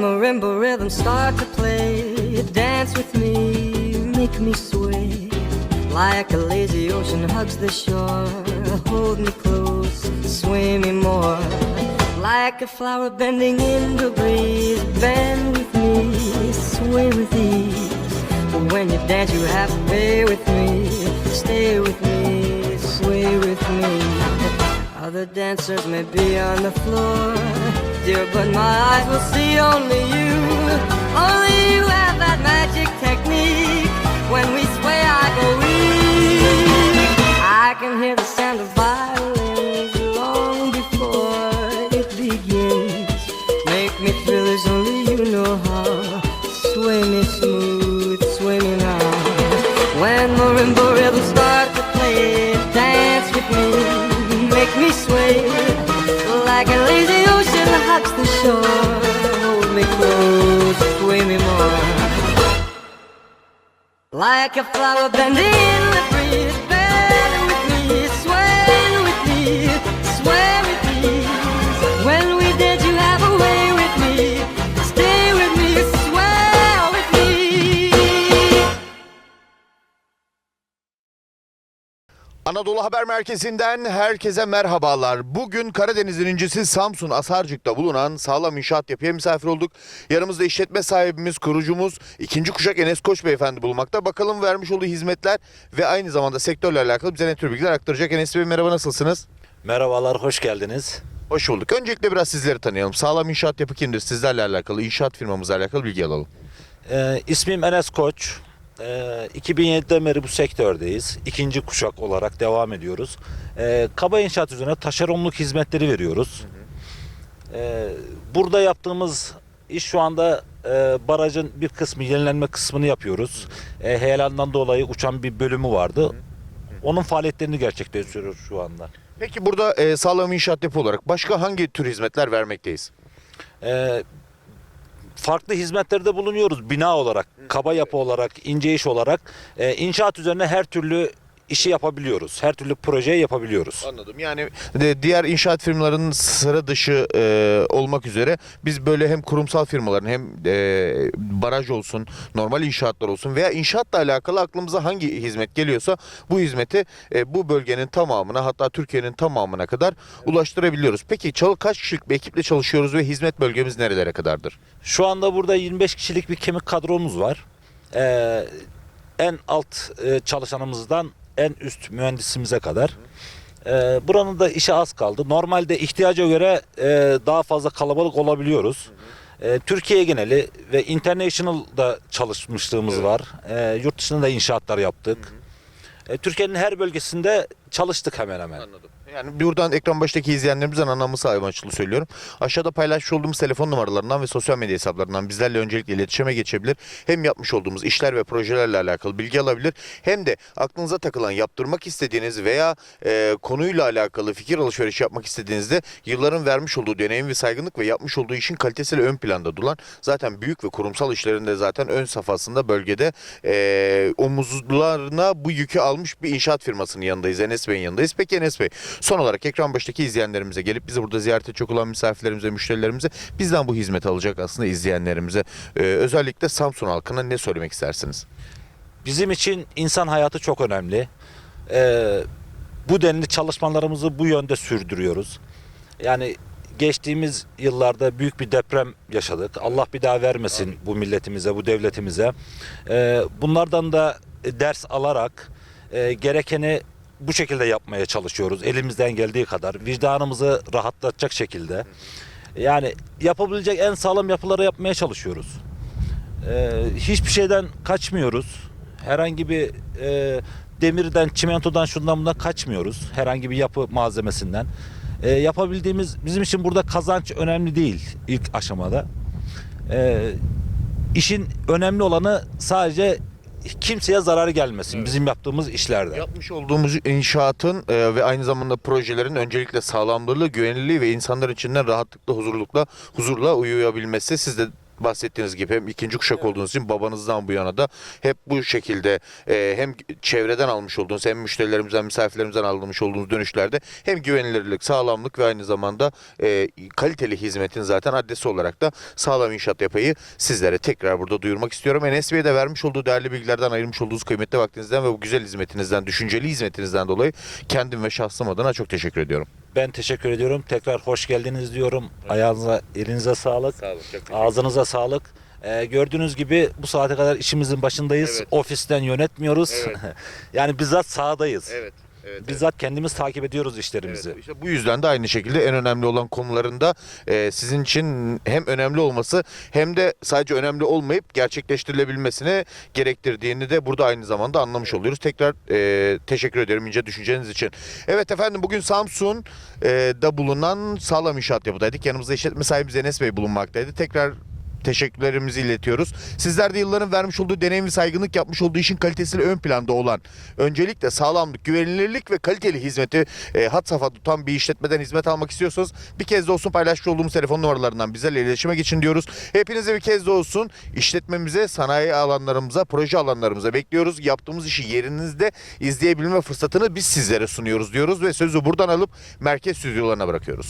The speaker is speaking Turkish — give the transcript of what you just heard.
marimba rhythm start to play, dance with me, make me sway. Like a lazy ocean hugs the shore, hold me close, sway me more. Like a flower bending in the breeze, bend with me, sway with ease. But when you dance, you have to pay with me, stay with me, sway with me. Other dancers may be on the floor, dear, but my eyes will see only you. Only you have that magic technique. When we sway, I go weak. I can hear the sound of violins long before it begins. Make me thrill as only you know how. Sway me smooth, Like a flower bending in the breeze, bend with me, sway with me, Anadolu Haber Merkezi'nden herkese merhabalar. Bugün Karadeniz'in incisi Samsun Asarcık'ta bulunan sağlam inşaat yapıya misafir olduk. Yanımızda işletme sahibimiz, kurucumuz, ikinci kuşak Enes Koç Beyefendi bulunmakta. Bakalım vermiş olduğu hizmetler ve aynı zamanda sektörle alakalı bize ne tür bilgiler aktaracak. Enes Bey merhaba nasılsınız? Merhabalar, hoş geldiniz. Hoş bulduk. Öncelikle biraz sizleri tanıyalım. Sağlam inşaat yapı kimdir? Sizlerle alakalı, inşaat firmamızla alakalı bilgi alalım. Ee, ismim Enes Koç. Ee, 2007'den beri bu sektördeyiz. İkinci kuşak olarak devam ediyoruz. Ee, kaba inşaat üzerine taşeronluk hizmetleri veriyoruz. Ee, burada yaptığımız iş şu anda e, barajın bir kısmı, yenilenme kısmını yapıyoruz. E, heyelandan dolayı uçan bir bölümü vardı. Onun faaliyetlerini gerçekleştiriyoruz şu anda. Peki burada e, sağlam inşaat yapı olarak başka hangi tür hizmetler vermekteyiz? Farklı hizmetlerde bulunuyoruz bina olarak, kaba yapı olarak, ince iş olarak. Ee, inşaat üzerine her türlü işi yapabiliyoruz. Her türlü projeyi yapabiliyoruz. Anladım. Yani de- diğer inşaat firmalarının sıra dışı e, olmak üzere biz böyle hem kurumsal firmaların hem e, baraj olsun, normal inşaatlar olsun veya inşaatla alakalı aklımıza hangi hizmet geliyorsa bu hizmeti e, bu bölgenin tamamına hatta Türkiye'nin tamamına kadar ulaştırabiliyoruz. Peki çal kaç kişilik bir ekiple çalışıyoruz ve hizmet bölgemiz nerelere kadardır? Şu anda burada 25 kişilik bir kemik kadromuz var. Ee, en alt e, çalışanımızdan en üst mühendisimize kadar. Ee, buranın da işi az kaldı. Normalde ihtiyaca göre e, daha fazla kalabalık olabiliyoruz. Ee, Türkiye geneli ve international'da çalışmışlığımız var. Ee, yurt dışında da inşaatlar yaptık. Ee, Türkiye'nin her bölgesinde çalıştık hemen hemen. Anladım. Yani buradan ekran başındaki izleyenlerimizden anlamı amaçlı söylüyorum. Aşağıda paylaşmış olduğumuz telefon numaralarından ve sosyal medya hesaplarından bizlerle öncelikle iletişime geçebilir. Hem yapmış olduğumuz işler ve projelerle alakalı bilgi alabilir. Hem de aklınıza takılan yaptırmak istediğiniz veya e, konuyla alakalı fikir alışverişi yapmak istediğinizde yılların vermiş olduğu deneyim ve saygınlık ve yapmış olduğu işin kalitesiyle ön planda duran zaten büyük ve kurumsal işlerinde zaten ön safhasında bölgede e, omuzlarına bu yükü almış bir inşaat firmasının yanındayız. Enes Bey'in yanındayız. Peki Enes Bey son olarak ekran baştaki izleyenlerimize gelip bizi burada ziyaret edecek olan misafirlerimize, müşterilerimize bizden bu hizmeti alacak aslında izleyenlerimize e, özellikle Samsun halkına ne söylemek istersiniz? Bizim için insan hayatı çok önemli. Ee, bu denli çalışmalarımızı bu yönde sürdürüyoruz. Yani geçtiğimiz yıllarda büyük bir deprem yaşadık. Allah bir daha vermesin bu milletimize, bu devletimize. Ee, bunlardan da ders alarak e, gerekeni bu şekilde yapmaya çalışıyoruz. Elimizden geldiği kadar. Vicdanımızı rahatlatacak şekilde. Yani yapabilecek en sağlam yapıları yapmaya çalışıyoruz. Ee, hiçbir şeyden kaçmıyoruz. Herhangi bir e, demirden, çimentodan, şundan bundan kaçmıyoruz. Herhangi bir yapı malzemesinden. Ee, yapabildiğimiz, bizim için burada kazanç önemli değil ilk aşamada. Ee, işin önemli olanı sadece kimseye zarar gelmesin bizim yaptığımız işlerde. Yapmış olduğumuz inşaatın e, ve aynı zamanda projelerin öncelikle sağlamlılığı, güvenilirliği ve insanlar içinden rahatlıkla, huzurlukla, huzurla uyuyabilmesi. Siz de bahsettiğiniz gibi hem ikinci kuşak olduğunuz için babanızdan bu yana da hep bu şekilde e, hem çevreden almış olduğunuz hem müşterilerimizden, misafirlerimizden almış olduğunuz dönüşlerde hem güvenilirlik, sağlamlık ve aynı zamanda e, kaliteli hizmetin zaten adresi olarak da sağlam inşaat yapayı sizlere tekrar burada duyurmak istiyorum. Enes Bey'e de vermiş olduğu değerli bilgilerden ayırmış olduğunuz kıymetli vaktinizden ve bu güzel hizmetinizden, düşünceli hizmetinizden dolayı kendim ve şahsım adına çok teşekkür ediyorum. Ben teşekkür ediyorum. Tekrar hoş geldiniz diyorum. Ayağınıza, elinize sağlık. Sağ olun. Çok Ağzınıza sağlık. Ee, gördüğünüz gibi bu saate kadar işimizin başındayız. Evet. Ofisten yönetmiyoruz. Evet. yani bizzat sahadayız. Evet. Evet, Bizzat kendimiz takip ediyoruz işlerimizi. Evet, işte bu yüzden de aynı şekilde en önemli olan konularında e, sizin için hem önemli olması hem de sadece önemli olmayıp gerçekleştirilebilmesini gerektirdiğini de burada aynı zamanda anlamış oluyoruz. Tekrar e, teşekkür ederim ince düşünceniz için. Evet efendim bugün Samsun e, da bulunan sağlam inşaat yapıdaydık. Yanımızda işletme sahibimiz Enes Bey bulunmaktaydı. Tekrar teşekkürlerimizi iletiyoruz. Sizler de yılların vermiş olduğu deneyim ve saygınlık yapmış olduğu işin kalitesiyle ön planda olan öncelikle sağlamlık, güvenilirlik ve kaliteli hizmeti e, hat safhada tutan bir işletmeden hizmet almak istiyorsanız bir kez de olsun paylaşmış olduğumuz telefon numaralarından bizlerle iletişime geçin diyoruz. Hepinize bir kez de olsun işletmemize, sanayi alanlarımıza, proje alanlarımıza bekliyoruz. Yaptığımız işi yerinizde izleyebilme fırsatını biz sizlere sunuyoruz diyoruz ve sözü buradan alıp merkez stüdyolarına bırakıyoruz.